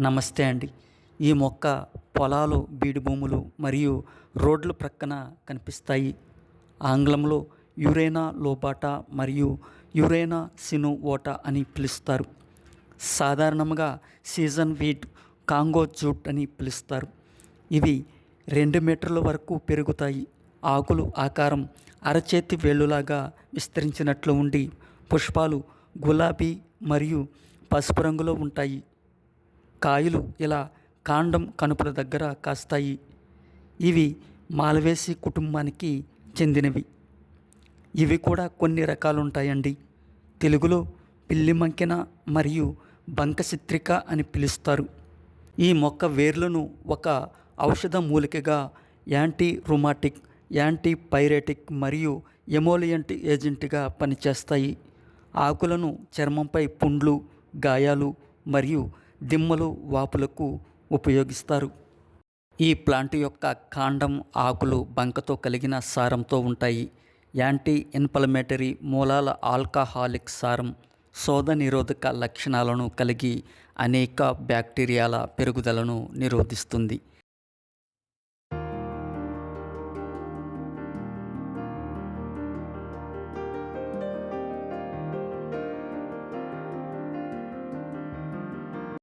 నమస్తే అండి. ఈ మొక్క పొలాలు బీడు భూములు మరియు రోడ్ల ప్రక్కన కనిపిస్తాయి. ఆంగ్లంలో యురేనా లోబాటా మరియు యురేనా సినోవోటా అని పిలుస్తారు. సాధారణంగా సీజన్ వీట్ కాంగో జూట్ అని పిలుస్తారు. ఇవి రెండు మీటర్ల వరకు పెరుగుతాయి. ఆకులు ఆకారం అరచేతి వేళ్ళులాగా విస్తరించినట్లు ఉండి పుష్పాలు గులాబీ మరియు పసుపు రంగులో ఉంటాయి. కాయలు ఇలా కాండం కనుపుల దగ్గర కాస్తాయి. ఇవి మాల్వేసి కుటుంబానికి చెందినవి. ఇవి కూడా కొన్ని రకాలు ఉంటాయండి తెలుగులో పిల్లి మంకెన మరియు బంకసిత్రిక అని పిలుస్తారు. ఈ మొక్క వేర్లను ఒక ఔషధ మూలికగా యాంటీ రుమాటిక్ యాంటీపైరేటిక్ మరియు ఎమోలియంట్ ఏజెంట్గా పనిచేస్తాయి. ఆకులను చర్మంపై పుండ్లు గాయాలు మరియు దిమ్మలు వాపులకు ఉపయోగిస్తారు. ఈ ప్లాంట్ యొక్క కాండం ఆకులు బంకతో కలిగిన సారంతో ఉంటాయి. యాంటీ ఇన్ఫ్లమేటరీ మూలాల ఆల్కహాలిక్ సారం శోధ నిరోధక లక్షణాలను కలిగి అనేక బ్యాక్టీరియాల పెరుగుదలను నిరోధిస్తుంది.